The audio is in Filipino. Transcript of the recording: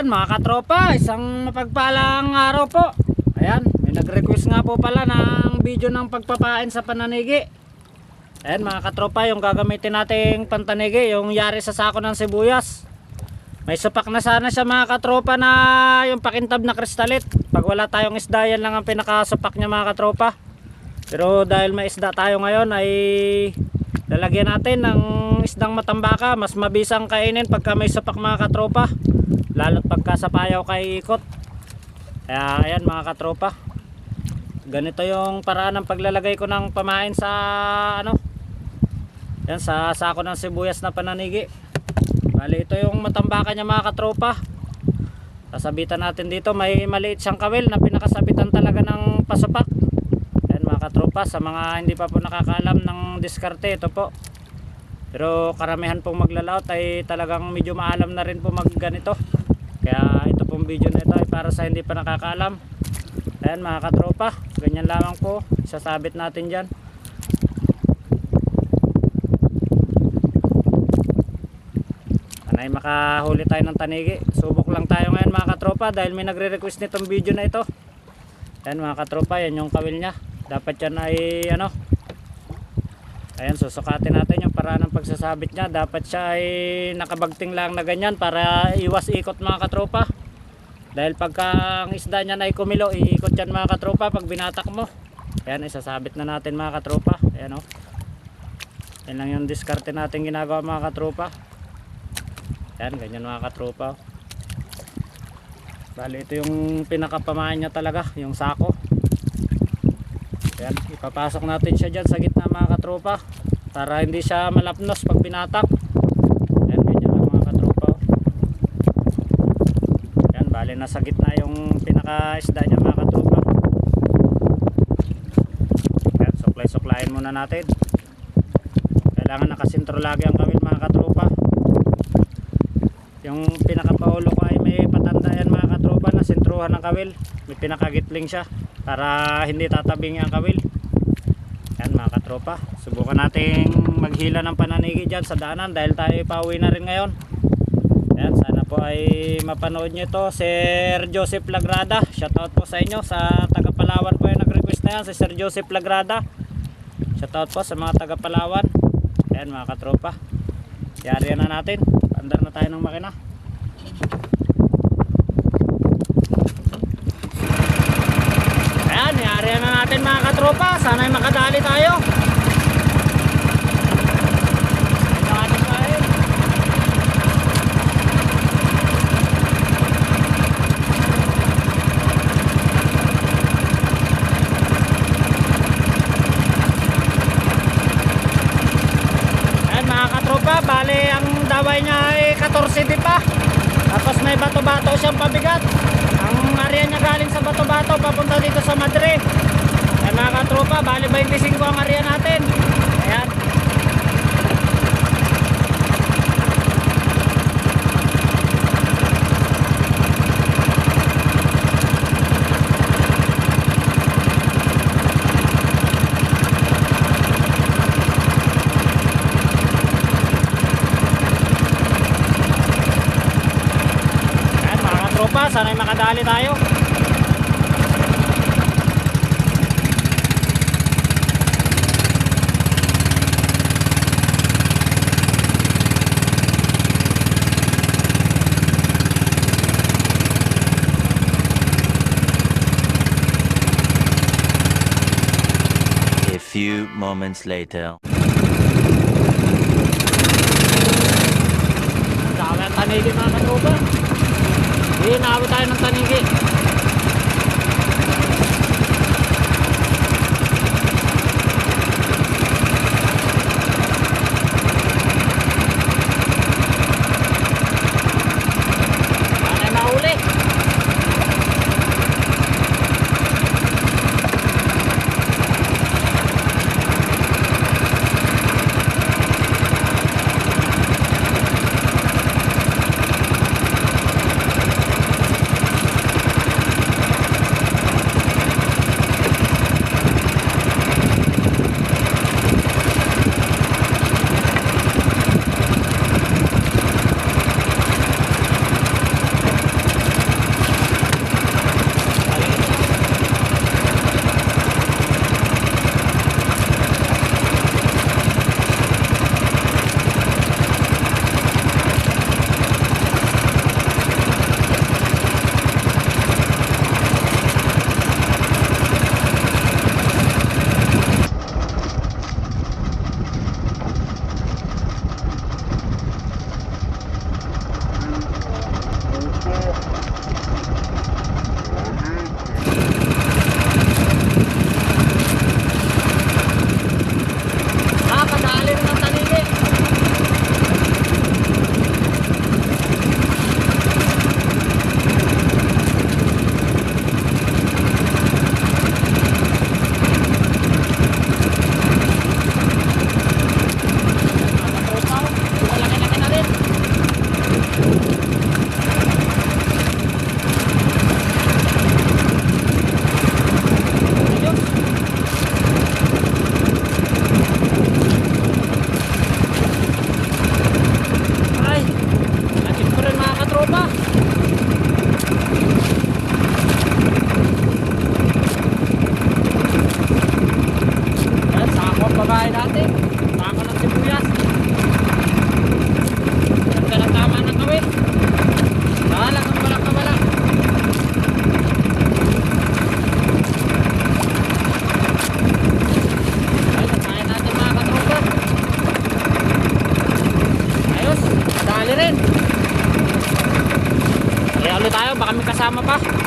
mga katropa, isang mapagpalang araw po. Ayan, may nag-request nga po pala ng video ng pagpapain sa pananigi. Ayan mga katropa, yung gagamitin nating pantanigi, yung yari sa sako ng sibuyas. May supak na sana siya mga katropa na yung pakintab na kristalit. Pag wala tayong isda, yan lang ang pinakasupak niya mga katropa. Pero dahil may isda tayo ngayon ay lalagyan natin ng isdang matambaka. Mas mabisang kainin pagka may supak mga katropa. Lalo't pagka sa payaw kay ikot. Kaya ayan mga katropa. Ganito yung paraan ng paglalagay ko ng pamain sa ano. Yan sa sako ng sibuyas na pananigi. Bali ito yung matambaka niya mga katropa. Sasabitan natin dito may maliit siyang kawil na pinakasabitan talaga ng pasapak. Ayan mga katropa sa mga hindi pa po nakakaalam ng diskarte ito po. Pero karamihan pong maglalaot ay talagang medyo maalam na rin po mag ganito. Kaya ito pong video na ito ay para sa hindi pa nakakaalam. Ayan mga katropa, ganyan lamang po. Isasabit natin dyan. Anay makahuli tayo ng tanigi. Subok lang tayo ngayon mga katropa dahil may nagre-request nitong video na ito. Ayan mga katropa, yan yung kawil niya. Dapat yan ay ano. Ayan, susukatin natin yung paraan ng pagsasabit niya. Dapat siya ay nakabagting lang na ganyan para iwas ikot mga katropa. Dahil pagka ang isda niya ay kumilo, iikot yan mga katropa pag binatak mo. Ayan, isasabit na natin mga katropa. Ayan o. Oh. Yan lang yung diskarte natin ginagawa mga katropa. Ayan, ganyan mga katropa. oh. Bali, ito yung pinakapamahan niya talaga, yung sako. Ayan, ipapasok natin siya dyan sa gitna mga katropa. Para hindi siya malapnos pag binatak. Ayan, ganyan lang mga katropa. oh. Ayan, bali nasa gitna yung pinaka-isda niya mga katropa. Ayan, suklay-suklayin muna natin. Kailangan nakasintro lagi ang kawil mga katropa. Yung pinakapaulo ko ay may patanda yan mga katropa na sintruhan ng kawil. May pinakagitling siya para hindi tatabing ang kawil. Yan mga katropa. Subukan nating maghila ng pananigi dyan sa daanan dahil tayo pauwi na rin ngayon. Yan, sana po ay mapanood nyo ito. Sir Joseph Lagrada. Shoutout po sa inyo. Sa taga Palawan po yung nag-request na yan. Si Sir Joseph Lagrada. Shoutout po sa mga taga Palawan. Yan mga katropa. Yari na natin. Andar na tayo ng makina. Ayan, yari na natin mga katropa. Sana'y makadali tayo. Ayan mga katropa, ang daway niya ay 14 di pa. Tapos may bato-bato siyang pabigat. Ang area niya galing sa bato-bato papunta dito sa Madre. Mga katropa, bali 25 ang area natin. Ayan. Ayan mga katropa, sana'y makadali tayo. Moments later. Dami ang tanigi mga katropa. Hindi, naabot tayo ng tanigi. kasama pa.